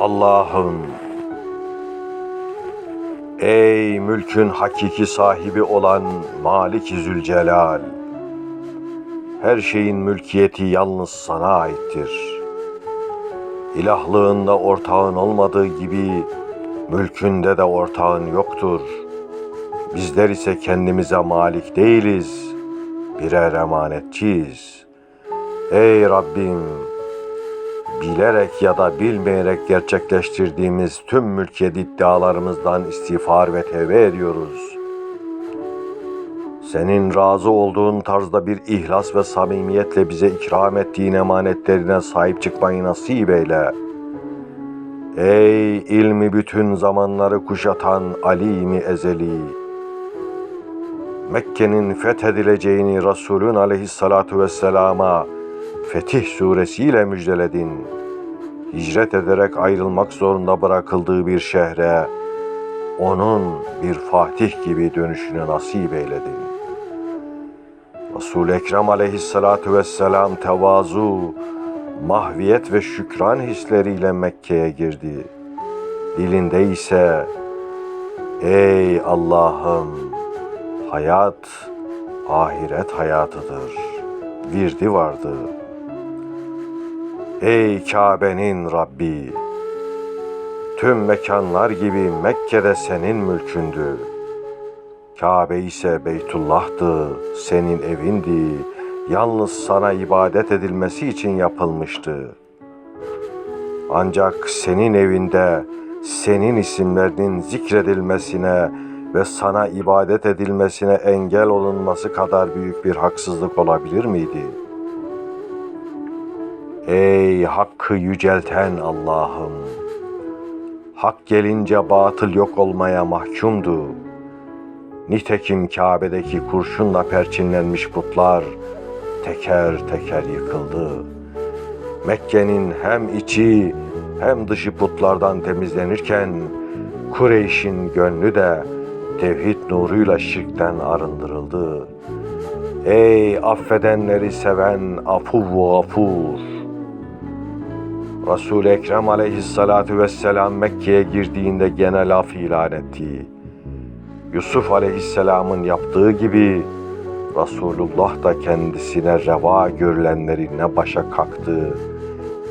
Allah'ım Ey mülkün hakiki sahibi olan Malik-i Zülcelal Her şeyin mülkiyeti yalnız sana aittir. İlahlığında ortağın olmadığı gibi mülkünde de ortağın yoktur. Bizler ise kendimize malik değiliz, birer emanetçiyiz. Ey Rabbim, bilerek ya da bilmeyerek gerçekleştirdiğimiz tüm mülkiyet iddialarımızdan istiğfar ve tevbe ediyoruz. Senin razı olduğun tarzda bir ihlas ve samimiyetle bize ikram ettiğin emanetlerine sahip çıkmayı nasip eyle. Ey ilmi bütün zamanları kuşatan alimi ezeli! Mekke'nin fethedileceğini Resulün aleyhissalatu vesselama Fetih suresiyle müjdeledin. Hicret ederek ayrılmak zorunda bırakıldığı bir şehre onun bir fatih gibi dönüşünü nasip eyledin. Resul-i Ekrem aleyhissalatu vesselam tevazu, mahviyet ve şükran hisleriyle Mekke'ye girdi. Dilinde ise Ey Allah'ım hayat ahiret hayatıdır. Virdi vardı. Ey Kabe'nin Rabbi! Tüm mekanlar gibi Mekke'de senin mülkündü. Kabe ise Beytullah'tı, senin evindi. Yalnız sana ibadet edilmesi için yapılmıştı. Ancak senin evinde senin isimlerinin zikredilmesine ve sana ibadet edilmesine engel olunması kadar büyük bir haksızlık olabilir miydi? Ey hakkı yücelten Allah'ım! Hak gelince batıl yok olmaya mahkumdu. Nitekim Kabe'deki kurşunla perçinlenmiş putlar teker teker yıkıldı. Mekke'nin hem içi hem dışı putlardan temizlenirken Kureyş'in gönlü de tevhid nuruyla şirkten arındırıldı. Ey affedenleri seven afuv gafur! Resul-i Ekrem aleyhissalatu vesselam Mekke'ye girdiğinde gene laf ilan etti. Yusuf aleyhisselamın yaptığı gibi Resulullah da kendisine reva görülenleri ne başa kalktı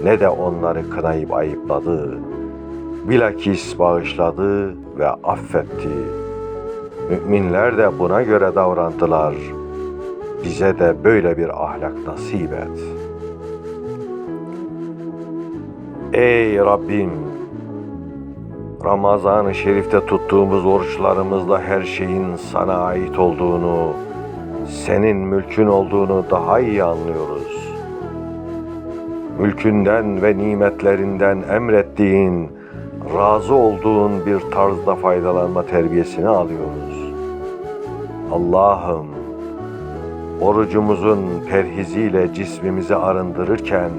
ne de onları kınayıp ayıpladı. Bilakis bağışladı ve affetti. Müminler de buna göre davrandılar. Bize de böyle bir ahlak nasip et. Ey Rabbim! Ramazan-ı Şerif'te tuttuğumuz oruçlarımızla her şeyin sana ait olduğunu, senin mülkün olduğunu daha iyi anlıyoruz. Mülkünden ve nimetlerinden emrettiğin, razı olduğun bir tarzda faydalanma terbiyesini alıyoruz. Allah'ım, orucumuzun perhiziyle cismimizi arındırırken,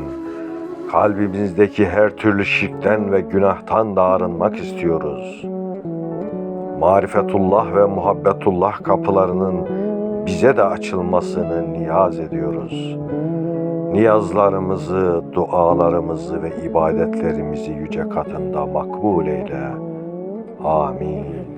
kalbimizdeki her türlü şirkten ve günahtan da arınmak istiyoruz. Marifetullah ve muhabbetullah kapılarının bize de açılmasını niyaz ediyoruz. Niyazlarımızı, dualarımızı ve ibadetlerimizi yüce katında makbul eyle. Amin.